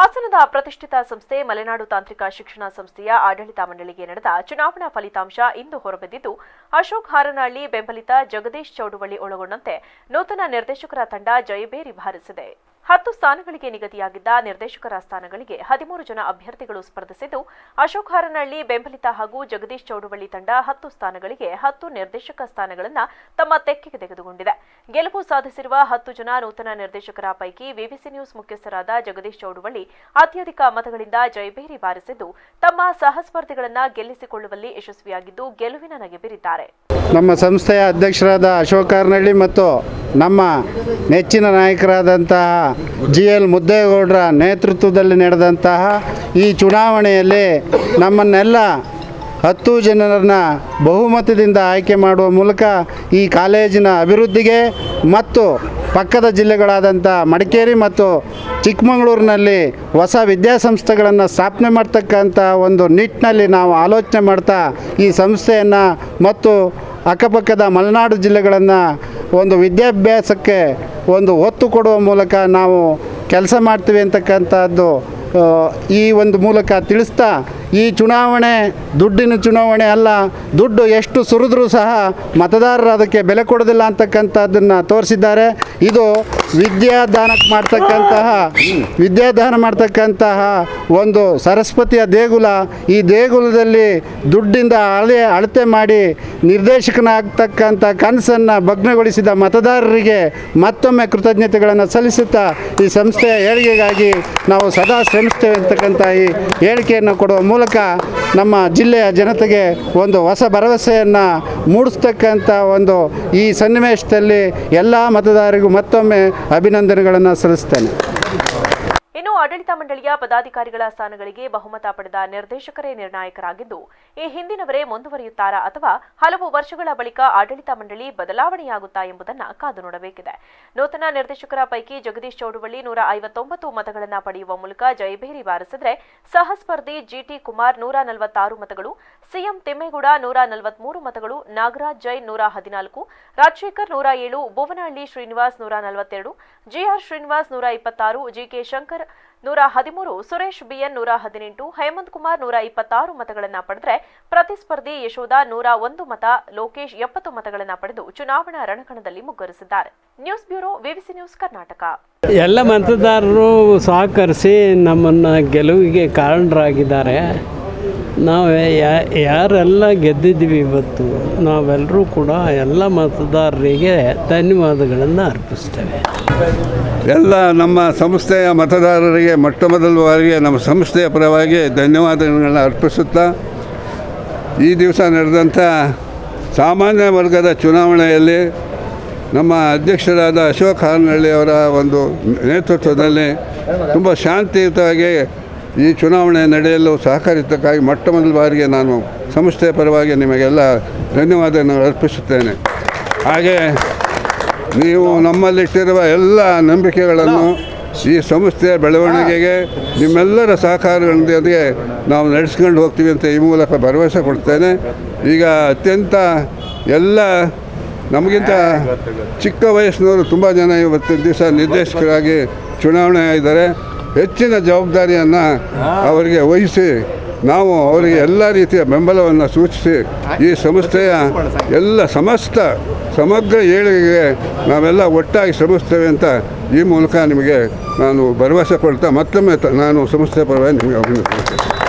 ಹಾಸನದ ಪ್ರತಿಷ್ಠಿತ ಸಂಸ್ಥೆ ಮಲೆನಾಡು ತಾಂತ್ರಿಕ ಶಿಕ್ಷಣ ಸಂಸ್ಥೆಯ ಆಡಳಿತ ಮಂಡಳಿಗೆ ನಡೆದ ಚುನಾವಣಾ ಫಲಿತಾಂಶ ಇಂದು ಹೊರಬಿದ್ದಿದ್ದು, ಅಶೋಕ್ ಹಾರನಹಳ್ಳಿ ಬೆಂಬಲಿತ ಜಗದೀಶ್ ಚೌಡುವಳ್ಳಿ ಒಳಗೊಂಡಂತೆ ನೂತನ ನಿರ್ದೇಶಕರ ತಂಡ ಜಯಬೇರಿ ಬಾರಿಸಿದೆ ಹತ್ತು ಸ್ಥಾನಗಳಿಗೆ ನಿಗದಿಯಾಗಿದ್ದ ನಿರ್ದೇಶಕರ ಸ್ಥಾನಗಳಿಗೆ ಹದಿಮೂರು ಜನ ಅಭ್ಯರ್ಥಿಗಳು ಸ್ಪರ್ಧಿಸಿದ್ದು, ಅಶೋಕ್ ಹಾರನಹಳ್ಳಿ, ಬೆಂಬಲಿತ ಹಾಗೂ ಜಗದೀಶ್ ಚೌಡವಳ್ಳಿ ತಂಡ ಹತ್ತು ಸ್ಥಾನಗಳಿಗೆ ಹತ್ತು ನಿರ್ದೇಶಕ ಸ್ಥಾನಗಳನ್ನು ತಮ್ಮ ತೆಕ್ಕೆಗೆ ತೆಗೆದುಕೊಂಡಿದೆ. ಗೆಲುವು ಸಾಧಿಸಿರುವ ಹತ್ತು ಜನ ನೂತನ ನಿರ್ದೇಶಕರ ಪೈಕಿ ವಿವಿಸಿ ನ್ಯೂಸ್ ಮುಖ್ಯಸ್ಥರಾದ ಜಗದೀಶ್ ಚೌಡವಳ್ಳಿ ಅತ್ಯಧಿಕ ಮತಗಳಿಂದ ಜಯಬೇರಿ ಬಾರಿಸಿದ್ದು, ತಮ್ಮ ಸಹಸ್ಪರ್ಧಿಗಳನ್ನು ಗೆಲ್ಲಿಸಿಕೊಳ್ಳುವಲ್ಲಿ ಯಶಸ್ವಿಯಾಗಿದ್ದು ಗೆಲುವಿನ ನಗೆ ಬೀರಿದ್ದಾರೆ. ನಮ್ಮ ಸಂಸ್ಥೆಯ ಅಧ್ಯಕ್ಷರಾದ ಅಶೋಕ್ ಹಾರನಹಳ್ಳಿ ಮತ್ತು ನಮ್ಮ ನೆಚ್ಚಿನ ನಾಯಕರಾದಂತಹ ಜಿ ಎಲ್ ಮುದ್ದೇಗೌಡರ ನೇತೃತ್ವದಲ್ಲಿ ನಡೆದಂತಹ ಈ ಚುನಾವಣೆಯಲ್ಲಿ ನಮ್ಮನ್ನೆಲ್ಲ ಹತ್ತು ಜನರನ್ನ ಬಹುಮತದಿಂದ ಆಯ್ಕೆ ಮಾಡುವ ಮೂಲಕ ಈ ಕಾಲೇಜಿನ ಅಭಿವೃದ್ಧಿಗೆ ಮತ್ತು ಪಕ್ಕದ ಜಿಲ್ಲೆಗಳಾದಂಥ ಮಡಿಕೇರಿ ಮತ್ತು ಚಿಕ್ಕಮಗಳೂರಿನಲ್ಲಿ ಹೊಸ ವಿದ್ಯಾಸಂಸ್ಥೆಗಳನ್ನು ಸ್ಥಾಪನೆ ಮಾಡ್ತಕ್ಕಂಥ ಒಂದು ನಿಟ್ಟಿನಲ್ಲಿ ನಾವು ಆಲೋಚನೆ ಮಾಡ್ತಾ ಈ ಸಂಸ್ಥೆಯನ್ನು ಮತ್ತು ಅಕ್ಕಪಕ್ಕದ ಮಲೆನಾಡು ಜಿಲ್ಲೆಗಳನ್ನು ಒಂದು ವಿದ್ಯಾಭ್ಯಾಸಕ್ಕೆ ಒಂದು ಒತ್ತು ಕೊಡುವ ಮೂಲಕ ನಾವು ಕೆಲಸ ಮಾಡ್ತೀವಿ ಅಂತಕ್ಕಂಥದ್ದು ಈ ಒಂದು ಮೂಲಕ ತಿಳಿಸ್ತಾ, ಈ ಚುನಾವಣೆ ದುಡ್ಡಿನ ಚುನಾವಣೆ ಅಲ್ಲ, ದುಡ್ಡು ಎಷ್ಟು ಸುರಿದ್ರೂ ಸಹ ಮತದಾರರು ಅದಕ್ಕೆ ಬೆಲೆ ಕೊಡೋದಿಲ್ಲ ಅಂತಕ್ಕಂಥದ್ದನ್ನು ತೋರಿಸಿದ್ದಾರೆ. ಇದು ವಿದ್ಯಾದಾನಕ್ಕೆ ಮಾಡ್ತಕ್ಕಂತಹ, ವಿದ್ಯಾದಾನ ಮಾಡ್ತಕ್ಕಂತಹ ಒಂದು ಸರಸ್ವತಿಯ ದೇಗುಲ, ಈ ದೇಗುಲದಲ್ಲಿ ದುಡ್ಡಿಂದ ಅಳೆ ಅಳತೆ ಮಾಡಿ ನಿರ್ದೇಶಕನಾಗ್ತಕ್ಕಂಥ ಕನಸನ್ನು ಭಗ್ನಗೊಳಿಸಿದ ಮತದಾರರಿಗೆ ಮತ್ತೊಮ್ಮೆ ಕೃತಜ್ಞತೆಗಳನ್ನು ಸಲ್ಲಿಸುತ್ತಾ ಈ ಸಂಸ್ಥೆಯ ಏಳಿಗೆಗಾಗಿ ನಾವು ಸದಾ ಶ್ರಮಿಸ್ತೇವೆ ಅಂತಕ್ಕಂಥ ಈ ಹೇಳಿಕೆಯನ್ನು ಕೊಡುವ ಮೂಲಕ ನಮ್ಮ ಜಿಲ್ಲೆಯ ಜನತೆಗೆ ಒಂದು ಹೊಸ ಭರವಸೆಯನ್ನು ಮೂಡಿಸ್ತಕ್ಕಂಥ ಒಂದು ಈ ಸನ್ನಿವೇಶದಲ್ಲಿ ಎಲ್ಲ ಮತದಾರರಿಗೂ ಮತ್ತೊಮ್ಮೆ ಅಭಿನಂದನೆಗಳನ್ನು ಸಲ್ಲಿಸ್ತೇನೆ. ಇನ್ನು ಆಡಳಿತ ಮಂಡಳಿಯ ಪದಾಧಿಕಾರಿಗಳ ಸ್ಥಾನಗಳಿಗೆ ಬಹುಮತ ಪಡೆದ ನಿರ್ದೇಶಕರೇ ನಿರ್ಣಾಯಕರಾಗಿದ್ದು, ಈ ಹಿಂದಿನವರೇ ಮುಂದುವರಿಯುತ್ತಾರಾ ಅಥವಾ ಹಲವು ವರ್ಷಗಳ ಬಳಿಕ ಆಡಳಿತ ಮಂಡಳಿ ಬದಲಾವಣೆಯಾಗುತ್ತಾ ಎಂಬುದನ್ನು ಕಾದು ನೋಡಬೇಕಿದೆ. ನೂತನ ನಿರ್ದೇಶಕರ ಪೈಕಿ ಜಗದೀಶ್ ಚೌಡುವಳ್ಳಿ ನೂರ ಐವತ್ತೊಂಬತ್ತು ಮತಗಳನ್ನು ಪಡೆಯುವ ಮೂಲಕ ಜಯಭೇರಿ ಬಾರಿಸಿದರೆ ಸಹಸ್ಪರ್ಧಿ ಜಿಟಿ ಕುಮಾರ್ ನೂರ ನಲವತ್ತಾರು ಮತಗಳು, ಸಿಎಂ ತಿಮ್ಮೇಗೌಡ ನೂರ ನಲವತ್ಮೂರು ಮತಗಳು, ನಾಗರಾಜ್ ಜೈನ್ ನೂರ ಹದಿನಾಲ್ಕು, ರಾಜಶೇಖರ್ ನೂರ ಏಳು, ಭುವನಹಳ್ಳಿ ಶ್ರೀನಿವಾಸ್ ನೂರ ನಲವತ್ತೆರಡು, ಜಿಆರ್ ಶ್ರೀನಿವಾಸ್ ನೂರ ಇಪ್ಪತ್ತಾರು, ಜಿಕೆ ಶಂಕರ್ ನೂರ ಹದಿಮೂರು, ಸುರೇಶ್ ಬಿಎನ್ ನೂರ ಹದಿನೆಂಟು, ಹೇಮಂತ್ ಕುಮಾರ್ ನೂರ ಇಪ್ಪತ್ತಾರು ಮತಗಳನ್ನು ಪಡೆದರೆ ಪ್ರತಿಸ್ಪರ್ಧಿ ಯಶೋಧ ನೂರ ಒಂದು ಮತ, ಲೋಕೇಶ್ ಎಪ್ಪತ್ತು ಮತಗಳನ್ನು ಪಡೆದು ಚುನಾವಣಾ ರಣಕಣದಲ್ಲಿ ಮುಗ್ಗರಿಸಿದ್ದಾರೆ. News bureau VVC news Karnataka. ಎಲ್ಲ ಮತದಾರರು ಸಹಕರಿಸಿ ನಮ್ಮನ್ನು ಗೆಲುವಿಗೆ ಕಾರಣರಾಗಿದ್ದಾರೆ. ನಾವು ಯಾ- ಯಾರೆಲ್ಲ ಗೆದ್ದಿದ್ದೀವಿ ಇವತ್ತು, ನಾವೆಲ್ಲರೂ ಕೂಡ ಎಲ್ಲ ಮತದಾರರಿಗೆ ಧನ್ಯವಾದಗಳನ್ನು ಅರ್ಪಿಸ್ತೇವೆ. ಎಲ್ಲ ನಮ್ಮ ಸಂಸ್ಥೆಯ ಮತದಾರರಿಗೆ, ಮೊಟ್ಟ ಮೊದಲ ಬಾರಿಗೆ ನಮ್ಮ ಸಂಸ್ಥೆಯ ಪರವಾಗಿ ಧನ್ಯವಾದಗಳನ್ನು ಅರ್ಪಿಸುತ್ತಾ, ಈ ದಿವಸ ನಡೆದಂಥ ಸಾಮಾನ್ಯ ವರ್ಗದ ಚುನಾವಣೆಯಲ್ಲಿ ನಮ್ಮ ಅಧ್ಯಕ್ಷರಾದ ಅಶೋಕ್ ಹಾರನಹಳ್ಳಿ ಅವರ ಒಂದು ನೇತೃತ್ವದಲ್ಲಿ ತುಂಬ ಶಾಂತಿಯುತವಾಗಿ ಈ ಚುನಾವಣೆ ನಡೆಯಲು ಸಹಕರಿಸಿದ್ದಕ್ಕಾಗಿ ಮೊಟ್ಟ ಮೊದಲ ಬಾರಿಗೆ ನಾನು ಸಂಸ್ಥೆಯ ಪರವಾಗಿ ನಿಮಗೆಲ್ಲ ಧನ್ಯವಾದವನ್ನು ಅರ್ಪಿಸುತ್ತೇನೆ. ಹಾಗೆ ನೀವು ನಮ್ಮಲ್ಲಿಟ್ಟಿರುವ ಎಲ್ಲ ನಂಬಿಕೆಗಳನ್ನು ಈ ಸಂಸ್ಥೆಯ ಬೆಳವಣಿಗೆಗೆ ನಿಮ್ಮೆಲ್ಲರ ಸಹಕಾರಗಳೊಂದಿಗೆ ನಾವು ನಡೆಸ್ಕೊಂಡು ಹೋಗ್ತೀವಿ ಅಂತ ಈ ಮೂಲಕ ಭರವಸೆ ಕೊಡ್ತೇನೆ. ಈಗ ಅತ್ಯಂತ ಎಲ್ಲ ನಮಗಿಂತ ಚಿಕ್ಕ ವಯಸ್ಸಿನವರು ತುಂಬ ಜನ ಇವತ್ತು ದಿವಸ ನಿರ್ದೇಶಕರಾಗಿ ಚುನಾವಣೆ ಆಗಿದ್ದಾರೆ. ಹೆಚ್ಚಿನ ಜವಾಬ್ದಾರಿಯನ್ನು ಅವರಿಗೆ ವಹಿಸಿ ನಾವು ಅವರಿಗೆ ಎಲ್ಲ ರೀತಿಯ ಬೆಂಬಲವನ್ನು ಸೂಚಿಸಿ ಈ ಸಂಸ್ಥೆಯ ಎಲ್ಲ ಸಮಸ್ತ ಸಮಗ್ರ ಏಳಿಗೆಗೆ ನಾವೆಲ್ಲ ಒಟ್ಟಾಗಿ ಶ್ರಮಿಸ್ತೇವೆ ಅಂತ ಈ ಮೂಲಕ ನಿಮಗೆ ನಾನು ಭರವಸೆ ಕೊಡ್ತಾ ಮತ್ತೊಮ್ಮೆ ನಾನು ಸಂಸ್ಥೆ ಪರವಾಗಿ ನಿಮಗೆ ಅಭಿನಂದಿಸ್ತೇನೆ